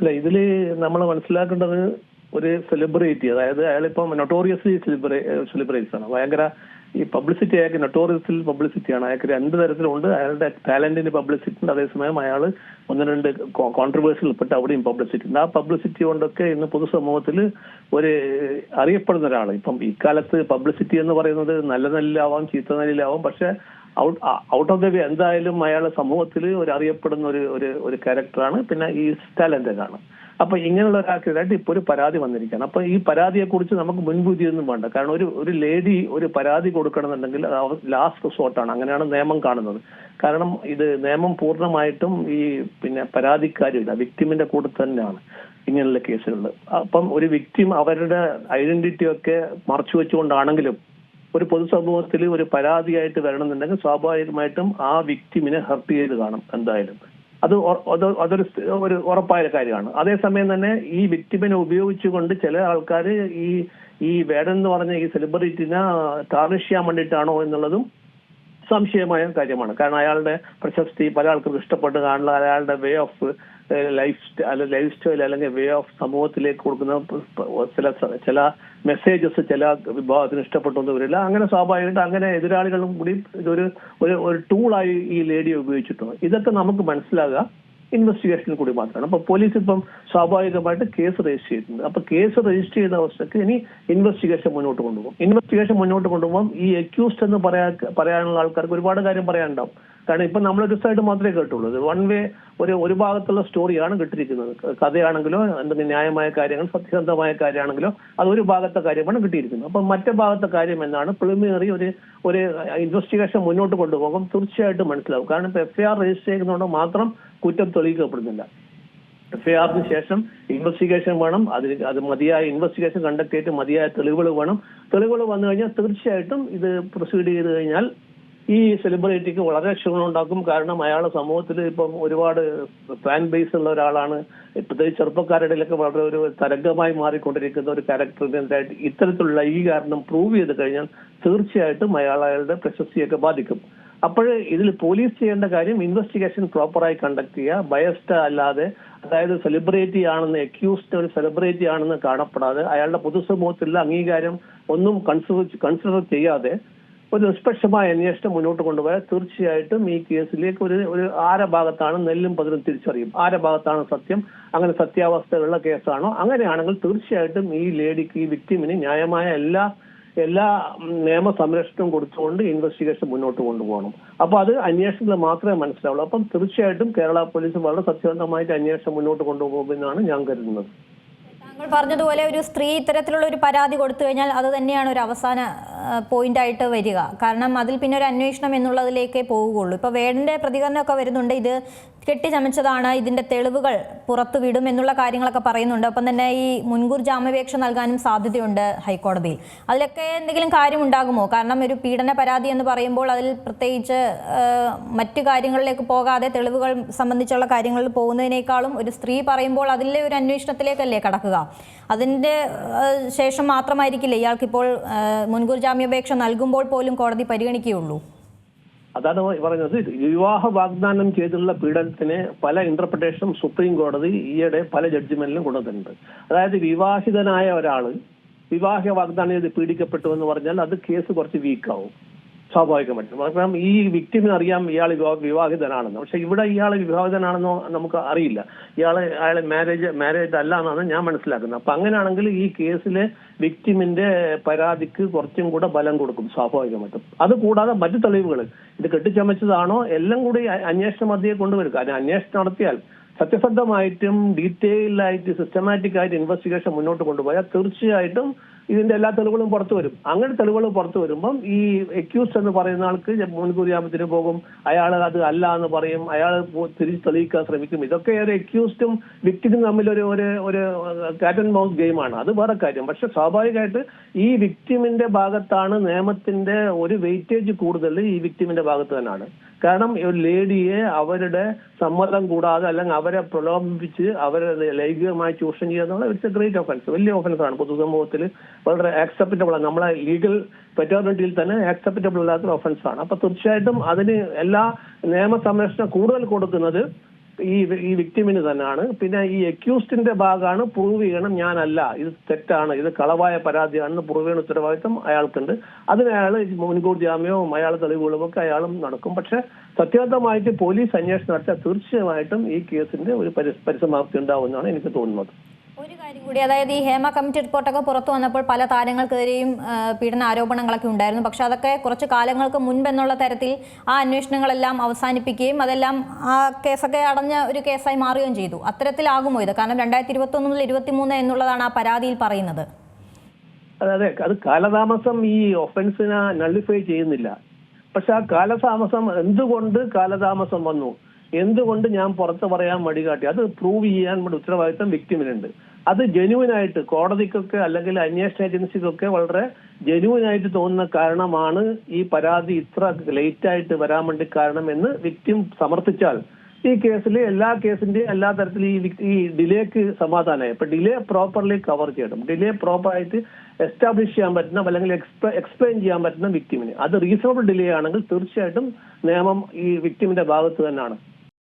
അല്ല ഇതിൽ നമ്മൾ മനസ്സിലാക്കേണ്ടത് ഒരു സെലിബ്രിറ്റി അതായത് അയാളിപ്പം നൊട്ടോറിയസ്ലി സെലിബ്രേറ്റ്സ് ആണ്. ഭയങ്കര ഈ പബ്ലിസിറ്റി അയാൾക്ക് നൊട്ടോറിയസിൽ പബ്ലിസിറ്റിയാണ് അയാൾക്ക് രണ്ട് തരത്തിലുണ്ട്. അയാളുടെ ടാലന്റിന് പബ്ലിസിറ്റി ഉണ്ട്. അതേസമയം അയാൾ ഒന്ന് രണ്ട് കോൺട്രവേഴ്സിൽ പെട്ട് അവിടെയും പബ്ലിസിറ്റി ഉണ്ട്. ആ പബ്ലിസിറ്റി കൊണ്ടൊക്കെ ഇന്ന് പൊതുസമൂഹത്തിൽ ഒരു അറിയപ്പെടുന്ന ഒരാൾ ഇപ്പം ഇക്കാലത്ത് പബ്ലിസിറ്റി എന്ന് പറയുന്നത് നല്ല നിലയിലാവാം ചീത്ത നിലയിലാവാം. പക്ഷെ ഔട്ട് ഓഫ് ദ വേ എന്തായാലും അയാൾ സമൂഹത്തിൽ ഒരു അറിയപ്പെടുന്ന ഒരു ഒരു ഒരു ക്യാരക്ടറാണ്. പിന്നെ ഈ ടാലന്റഡ് ആണ് അപ്പൊ ഇങ്ങനെയുള്ള ഒരാൾക്കെതിരായിട്ട് ഇപ്പൊ ഒരു പരാതി വന്നിരിക്കുകയാണ്. അപ്പൊ ഈ പരാതിയെ കുറിച്ച് നമുക്ക് മുൻകൂതിയൊന്നും വേണ്ട. കാരണം ഒരു ഒരു ലേഡി ഒരു പരാതി കൊടുക്കണമെന്നുണ്ടെങ്കിൽ ലാസ്റ്റ് റിസോർട്ടാണ് അങ്ങനെയാണ് നിയമം കാണുന്നത്. കാരണം ഇത് നിയമം പൂർണമായിട്ടും ഈ പിന്നെ പരാതിക്കാരില്ല വിക്ടിമിന്റെ കൂടെ തന്നെയാണ് ഇങ്ങനെയുള്ള കേസുകളിൽ അപ്പം ഒരു വിക്ടിം അവരുടെ ഐഡന്റിറ്റി ഒക്കെ മറച്ചു വെച്ചുകൊണ്ടാണെങ്കിലും ഒരു പൊതുസമൂഹത്തിൽ ഒരു പരാതിയായിട്ട് വരണമെന്നുണ്ടെങ്കിൽ സ്വാഭാവികമായിട്ടും ആ വിക്ടിമിനെ ഹർട്ട് ചെയ്ത് കാണും എന്തായാലും. അത് അതൊരു ഒരു ഉറപ്പായ കാര്യമാണ് അതേസമയം തന്നെ ഈ വിക്ടിമിനെ ഉപയോഗിച്ചുകൊണ്ട് ചില ആൾക്കാർ ഈ ഈ വേടൻ എന്ന് പറഞ്ഞ ഈ സെലിബ്രിറ്റിനെ ടാർണിഷ് ചെയ്യാൻ വേണ്ടിയിട്ടാണോ എന്നുള്ളതും സംശയമായ കാര്യമാണ്. കാരണം അയാളുടെ പ്രശസ്തി പല ആൾക്കും ഇഷ്ടപ്പെട്ട് കാണുന്ന അയാളുടെ way of life life style അല്ലെങ്കിൽ വേ ഓഫ് സമൂഹത്തിലേക്ക് കൊടുക്കുന്ന ചില ചില മെസ്സേജസ് ചില വിഭാഗത്തിന് ഇഷ്ടപ്പെട്ടൊന്നും വരില്ല. അങ്ങനെ സ്വാഭാവികമായിട്ട് അങ്ങനെ എതിരാളികളും കൂടി ഇതൊരു ഒരു ടൂളായി ഈ ലേഡിയെ ഉപയോഗിച്ചിട്ടുണ്ട്. ഇതൊക്കെ നമുക്ക് മനസ്സിലാകുക ഇൻവെസ്റ്റിഗേഷനിൽ കൂടി മാത്രമാണ്. അപ്പൊ പോലീസ് ഇപ്പം സ്വാഭാവികമായിട്ട് കേസ് രജിസ്റ്റർ ചെയ്തിട്ടുണ്ട്. അപ്പൊ കേസ് രജിസ്റ്റർ ചെയ്ത അവസ്ഥക്ക് ഇനി ഇൻവെസ്റ്റിഗേഷൻ മുന്നോട്ട് കൊണ്ടുപോകും. ഇൻവെസ്റ്റിഗേഷൻ മുന്നോട്ട് കൊണ്ടുപോകും ഈ അക്യൂസ്ഡ് എന്ന് പറയാ പറയാനുള്ള ആൾക്കാർക്ക് ഒരുപാട് കാര്യം പറയാനുണ്ടാവും. കാരണം ഇപ്പൊ ഒരു സൈഡ് മാത്രമേ കേട്ടുള്ളൂ. വൺ വേ ഒരു ഒരു ഭാഗത്തുള്ള സ്റ്റോറിയാണ് കിട്ടിയിരിക്കുന്നത്. കഥയാണെങ്കിലോ എന്തെങ്കിലും ന്യായമായ കാര്യങ്ങൾ സത്യസന്ധമായ കാര്യമാണെങ്കിലോ അത് ഒരു ഭാഗത്തെ കാര്യമാണ് കിട്ടിയിരിക്കുന്നത്. അപ്പൊ മറ്റേ ഭാഗത്തെ കാര്യം എന്നാണ് പ്രിലിമിനറി ഒരു ഒരു ഇൻവെസ്റ്റിഗേഷൻ മുന്നോട്ട് കൊണ്ടുപോകും തീർച്ചയായിട്ടും മനസ്സിലാവും. കാരണം ഇപ്പൊ എഫ്ഐആർ രജിസ്റ്റർ ചെയ്യുന്നതുകൊണ്ട് മാത്രം കുറ്റം തെളിയിക്കപ്പെടുന്നില്ല. എഫ്ഐആറിന് ശേഷം ഇൻവെസ്റ്റിഗേഷൻ വേണം. അതിന് അത് മതിയായ ഇൻവെസ്റ്റിഗേഷൻ കണ്ടക്ട് ചെയ്തിട്ട് മതിയായ തെളിവുകൾ വേണം. തെളിവുകൾ വന്നു കഴിഞ്ഞാൽ തീർച്ചയായിട്ടും ഇത് പ്രൊസീഡ് ചെയ്ത് കഴിഞ്ഞാൽ ഈ സെലിബ്രിറ്റിക്ക് വളരെ ക്ഷീണം ഉണ്ടാക്കും. കാരണം അയാൾ സമൂഹത്തിൽ ഇപ്പം ഒരുപാട് ഫാൻ ബേസ് ഉള്ള ഒരാളാണ്. പ്രത്യേകിച്ച് ചെറുപ്പക്കാരുടെ ഇടയിലൊക്കെ വളരെ ഒരു തരംഗമായി മാറിക്കൊണ്ടിരിക്കുന്ന ഒരു ക്യാരക്ടറിനെതിരായിട്ട് ഇത്തരത്തിലുള്ള ഈ കാരണം പ്രൂവ് ചെയ്ത് കഴിഞ്ഞാൽ തീർച്ചയായിട്ടും അയാൾ അയാളുടെ പ്രശസ്തിയൊക്കെ ബാധിക്കും. അപ്പോൾ ഇതിൽ പോലീസ് ചെയ്യേണ്ട കാര്യം ഇൻവെസ്റ്റിഗേഷൻ പ്രോപ്പറായി കണ്ടക്ട് ചെയ്യുക. ബയസ്റ്റ് അല്ലാതെ അതായത് സെലിബ്രിറ്റി ആണെന്ന് അക്യൂസ്ഡ് ഒരു സെലിബ്രിറ്റി ആണെന്ന് കാണപ്പെടാതെ അയാളുടെ പൊതുസമൂഹത്തിലുള്ള അംഗീകാരം ഒന്നും കൺസിഡർ കൺസിഡർ ചെയ്യാതെ ഒരു നിഷ്പക്ഷമായ അന്വേഷണം മുന്നോട്ട് കൊണ്ടുപോയാൽ തീർച്ചയായിട്ടും ഈ കേസിലേക്ക് ഒരു ഒരു ആര ഭാഗത്താണ് നെല്ലും പതിരും തിരിച്ചറിയും. ആര ഭാഗത്താണ് സത്യം അങ്ങനെ സത്യാവസ്ഥയുള്ള കേസാണോ? അങ്ങനെയാണെങ്കിൽ തീർച്ചയായിട്ടും ഈ ലേഡിക്ക് ഈ വിക്ടിമിന് ന്യായമായ എല്ലാ എല്ലാ നിയമ സംരക്ഷണവും കൊടുത്തുകൊണ്ട് ഇൻവെസ്റ്റിഗേഷൻ മുന്നോട്ട് കൊണ്ടുപോകണം. അപ്പൊ അത് അന്വേഷണത്തിൽ മാത്രമേ മനസ്സിലാവുള്ളൂ. അപ്പം തീർച്ചയായിട്ടും കേരള പോലീസ് വളരെ സത്യസന്ധമായിട്ട് അന്വേഷണം മുന്നോട്ട് കൊണ്ടുപോകുമെന്നാണ് ഞാൻ കരുതുന്നത്. പറഞ്ഞതുപോലെ ഒരു സ്ത്രീ ഇത്തരത്തിലുള്ള ഒരു പരാതി കൊടുത്തു കഴിഞ്ഞാൽ അത് തന്നെയാണ് ഒരു അവസാന പോയിന്റ് ആയിട്ട് വരിക. കാരണം അതിൽ പിന്നെ ഒരു അന്വേഷണം എന്നുള്ളതിലേക്കേ പോവുകയുള്ളൂ. ഇപ്പോൾ വേടന്റെ പ്രതികരണമൊക്കെ വരുന്നുണ്ട്. ഇത് കെട്ടിച്ചമച്ചതാണ് ഇതിന്റെ തെളിവുകൾ പുറത്തുവിടും എന്നുള്ള കാര്യങ്ങളൊക്കെ പറയുന്നുണ്ട്. ഒപ്പം തന്നെ ഈ മുൻകൂർ ജാമ്യാപേക്ഷ നൽകാനും സാധ്യതയുണ്ട് ഹൈക്കോടതിയിൽ. അതിലൊക്കെ എന്തെങ്കിലും കാര്യം ഉണ്ടാകുമോ കാരണം ഒരു പീഡന പരാതി എന്ന് പറയുമ്പോൾ അതിൽ പ്രത്യേകിച്ച് മറ്റു കാര്യങ്ങളിലേക്ക് പോകാതെ തെളിവുകൾ സംബന്ധിച്ചുള്ള കാര്യങ്ങളിൽ പോകുന്നതിനേക്കാളും ഒരു സ്ത്രീ പറയുമ്പോൾ അതിലെ ഒരു അന്വേഷണത്തിലേക്കല്ലേ കടക്കുക? അതിന്റെ ശേഷം മാത്രമായിരിക്കില്ലേ ഇയാൾക്കിപ്പോൾ മുൻകൂർ ജാമ്യാപേക്ഷ നൽകുമ്പോൾ പോലും കോടതി പരിഗണിക്കുകയുള്ളൂ? അതാണ് പറയുന്നത്. വിവാഹ വാഗ്ദാനം ചെയ്തുള്ള പീഡനത്തിന് പല ഇന്റർപ്രിട്ടേഷനും സുപ്രീം കോടതി ഈയിടെ പല ജഡ്ജിമെന്റിലും കൊണ്ടുവന്നിട്ടുണ്ട്. അതായത് വിവാഹിതനായ ഒരാൾ വിവാഹ വാഗ്ദാനം ചെയ്ത് പീഡിക്കപ്പെട്ടു എന്ന് പറഞ്ഞാൽ അത് കേസ് കുറച്ച് വീക്കാവും സ്വാഭാവികമായിട്ടും കാരണം ഈ വിക്ടിമിന് അറിയാം ഇയാൾ വിവാഹിതനാണെന്ന്. പക്ഷെ ഇവിടെ ഇയാൾ വിവാഹിതനാണെന്നോ നമുക്ക് അറിയില്ല. ഇയാൾ അയാളെ മാരേജ് മാരേജ് അല്ല എന്നാണ് ഞാൻ മനസ്സിലാക്കുന്നത്. അപ്പൊ അങ്ങനെയാണെങ്കിൽ ഈ കേസിലെ വിക്ടിമിന്റെ പരാതിക്ക് കുറച്ചും കൂടെ ബലം കൊടുക്കും സ്വാഭാവികമായിട്ടും അത് കൂടാതെ മറ്റു തെളിവുകൾ. ഇത് കെട്ടിച്ചമച്ചതാണോ? എല്ലാം കൂടി അന്വേഷണം മധ്യയെ കൊണ്ടുവരും കാരണം അന്വേഷണം നടത്തിയാൽ സത്യസന്ധമായിട്ടും ഡീറ്റെയിൽ ആയിട്ട് സിസ്റ്റമാറ്റിക് ആയിട്ട് ഇൻവെസ്റ്റിഗേഷൻ മുന്നോട്ട് കൊണ്ടുപോയാൽ തീർച്ചയായിട്ടും ഇതിന്റെ എല്ലാ തെളിവുകളും പുറത്തു വരും. അങ്ങനെ തെളിവുകൾ പുറത്തു വരുമ്പം ഈ അക്യൂസ്ഡ് എന്ന് പറയുന്ന ആൾക്ക് മുൻകൂർ ജാമ്യത്തിന് പോകും. അയാൾ അത് അല്ല എന്ന് പറയും. അയാൾ തിരിച്ച് തെളിയിക്കാൻ ശ്രമിക്കും. ഇതൊക്കെ ഒരു അക്യൂസ്ഡും വിക്ടിനും തമ്മിൽ ഒരു ഒരു ഒരു കാറ്റ് ആൻഡ് മൗസ് ഗെയിമാണ് അത് വേറെ കാര്യം. പക്ഷെ സ്വാഭാവികമായിട്ട് ഈ വിക്ടിമിന്റെ ഭാഗത്താണ് നിയമത്തിന്റെ ഒരു വെയിറ്റേജ് കൂടുതൽ ഈ വിക്ടിമിന്റെ ഭാഗത്ത് തന്നെയാണ്. കാരണം ഒരു ലേഡിയെ അവരുടെ സമ്മതം കൂടാതെ അല്ലെങ്കിൽ അവരെ പ്രലോഭിപ്പിച്ച് അവരെ ലൈംഗികമായി ചൂഷണം ചെയ്യുക എന്നുള്ള ഇറ്റ്സ് എ ഗ്രേറ്റ് ഒഫൻസ് വലിയ ഒഫൻസ് ആണ് പൊതുസമൂഹത്തിൽ വളരെ ആക്സെപ്റ്റബിൾ ആണ്. നമ്മളെ ലീഗൽ പെറ്റേണിറ്റിയിൽ തന്നെ ആക്സെപ്റ്റബിൾ അല്ലാത്ത ഒഫൻസ് ആണ്. അപ്പൊ തീർച്ചയായിട്ടും അതിന് എല്ലാ നിയമ സംരക്ഷണം കൂടുതൽ കൊടുക്കുന്നത് ഈ ഈ വിക്ടിമിന് തന്നെയാണ് പിന്നെ ഈ അക്യൂസ്ഡിന്റെ ഭാഗമാണ് പ്രൂവ് ചെയ്യണം ഞാനല്ല. ഇത് തെറ്റാണ്. ഇത് കളവായ പരാതിയാണെന്ന് പ്രൂവ് ചെയ്യണ ഉത്തരവാദിത്വം അയാൾക്കുണ്ട്. അതിന് അയാൾ മുൻകൂർ ജാമ്യവും അയാൾ തെളിവുകളും ഒക്കെ അയാളും നടക്കും. പക്ഷെ സത്യസന്ധമായിട്ട് പോലീസ് അന്വേഷണം നടത്തിയാൽ തീർച്ചയായിട്ടും ഈ കേസിന്റെ ഒരു പരി- പരിസമാപ്തി ഉണ്ടാവുമെന്നാണ് എനിക്ക് തോന്നുന്നത്. ഒരു കാര്യം കൂടി അതായത് ഈ ഹേമ കമ്മിറ്റി റിപ്പോർട്ടൊക്കെ പുറത്തു വന്നപ്പോൾ പല താരങ്ങൾക്കെതിരെയും പീഡന ആരോപണങ്ങളൊക്കെ ഉണ്ടായിരുന്നു. പക്ഷെ അതൊക്കെ കുറച്ച് കാലങ്ങൾക്ക് മുൻപെന്നുള്ള തരത്തിൽ ആ അന്വേഷണങ്ങളെല്ലാം അവസാനിപ്പിക്കുകയും അതെല്ലാം ആ കേസൊക്കെ അടഞ്ഞ ഒരു കേസായി മാറുകയും ചെയ്തു. അത്തരത്തിലാകുമോ ഇത്? കാരണം രണ്ടായിരത്തി ഇരുപത്തി ഒന്ന് മുതൽ ഇരുപത്തി മൂന്ന് എന്നുള്ളതാണ് ആ പരാതിയിൽ പറയുന്നത്. അതെ അത്. കാലതാമസം ഈ ഒഫൻസിനെ നള്ളിഫൈ ചെയ്യുന്നില്ല. പക്ഷെ ആ കാലതാമസം എന്തുകൊണ്ട് കാലതാമസം വന്നു? എന്തുകൊണ്ട് ഞാൻ പുറത്ത് പറയാൻ മടി കാട്ടി? അത് പ്രൂവ് ചെയ്യാൻ നമ്മുടെ ഉത്തരവാദിത്തം വ്യക്തിമിനുണ്ട് അത് ജെനുവിൻ ആയിട്ട് കോടതിക്കൊക്കെ അല്ലെങ്കിൽ അന്വേഷണ ഏജൻസിക്കൊക്കെ വളരെ ജെനുവിൻ ആയിട്ട് തോന്നുന്ന കാരണമാണ് ഈ പരാതി ഇത്ര ലേറ്റ് ആയിട്ട് വരാൻ വേണ്ടി കാരണം എന്ന് വ്യക്തി സമർത്ഥിച്ചാൽ ഈ കേസിൽ എല്ലാ കേസിന്റെയും എല്ലാ തരത്തിലും ഈ ഡിലേക്ക് സമാധാനമായി. അപ്പൊ ഡിലേ പ്രോപ്പർലി കവർ ചെയ്യണം. ഡിലേ പ്രോപ്പർ ആയിട്ട് എസ്റ്റാബ്ലിഷ് ചെയ്യാൻ പറ്റുന്ന അല്ലെങ്കിൽ എക്സ്പ്ലെയിൻ ചെയ്യാൻ പറ്റുന്ന വിക്ടിമിന് അത് റീസണബിൾ ഡിലേ ആണെങ്കിൽ തീർച്ചയായിട്ടും നിയമം ഈ വിക്ടിമിന്റെ ഭാഗത്ത് തന്നെയാണ്.